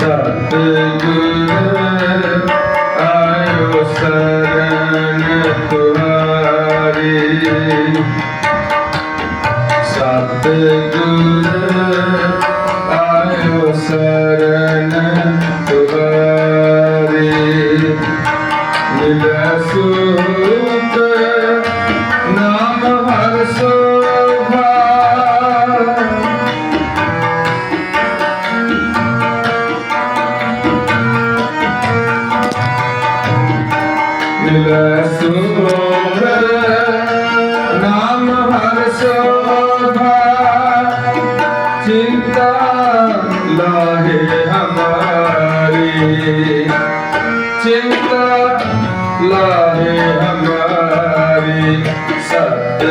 ਸਤਿਗੁਰੂ। लाहे हमारी सत्य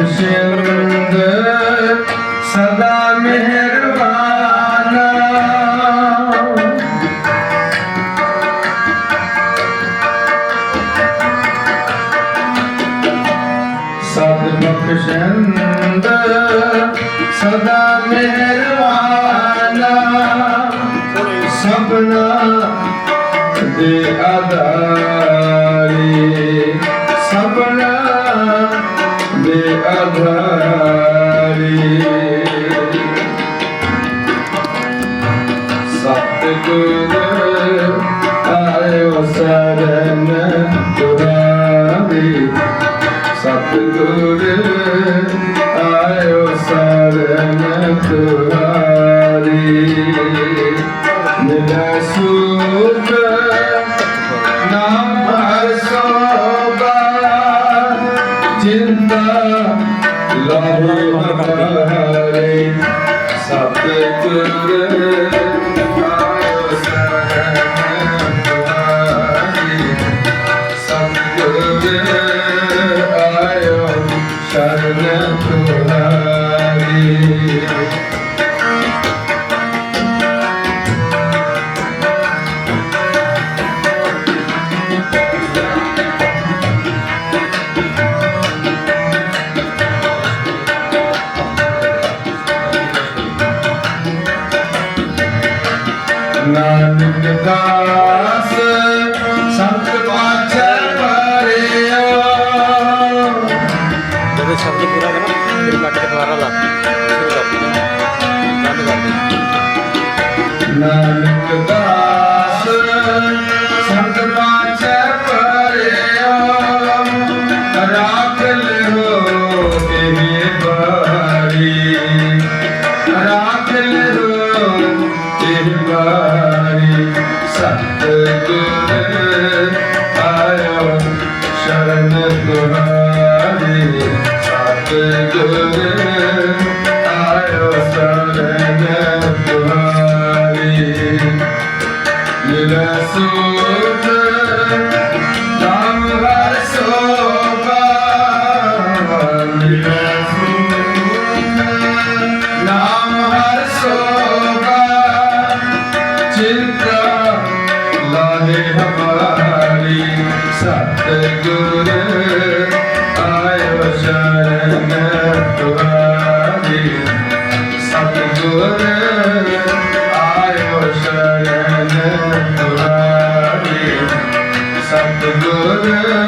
ਬਖਸ਼ਿੰਦ ਸਦਾ ਮਿਹਰਬਾਨਾ। ਸਦ ਬਖਸ਼ਿੰਦ ਸਦਾ ਮਿਹਰਬਾਨਾ। ਸਭਨਾ ਦੇ ਆਧਾਰੀ ਸਭਨਾ ਦੇ ਆਧਾਰੀ। ਸਤਿਗੁਰ ਆਇਓ ਸਰਨ ਤੁਰਾਰੀ ਸਤਿਗੁਰ ਆਇਓ ਸਰਨ ਤੁਰਾਰੀ ਨਿਲਾ ਸੂਤ ਨਾ ਭਰਸੋ Allahu Ekber Sabret Govinda Sadhguru